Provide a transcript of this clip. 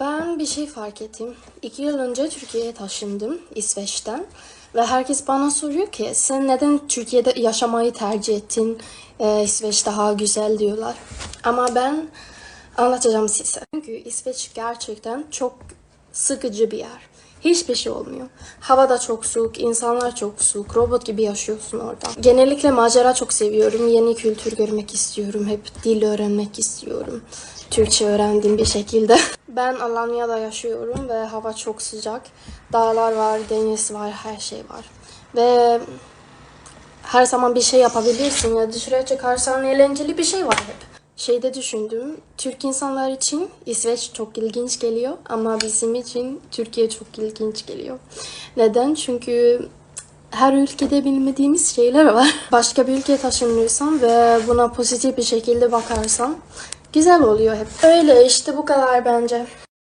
Ben bir şey fark ettim. İki yıl önce Türkiye'ye taşındım İsveç'ten. Ve herkes bana soruyor ki sen neden Türkiye'de yaşamayı tercih ettin? Ee, İsveç daha güzel diyorlar. Ama ben anlatacağım size. Çünkü İsveç gerçekten çok sıkıcı bir yer. Hiçbir şey olmuyor. Hava da çok soğuk, insanlar çok soğuk, robot gibi yaşıyorsun orada. Genellikle macera çok seviyorum. Yeni kültür görmek istiyorum. Hep dil öğrenmek istiyorum. Türkçe öğrendim bir şekilde. Ben Alanya'da yaşıyorum ve hava çok sıcak. Dağlar var, deniz var, her şey var. Ve her zaman bir şey yapabilirsin ya dışarıya çıkarsan eğlenceli bir şey var hep. Şeyde düşündüm, Türk insanlar için İsveç çok ilginç geliyor ama bizim için Türkiye çok ilginç geliyor. Neden? Çünkü her ülkede bilmediğimiz şeyler var. Başka bir ülkeye taşınıyorsan ve buna pozitif bir şekilde bakarsan güzel oluyor hep. Öyle işte bu kadar bence.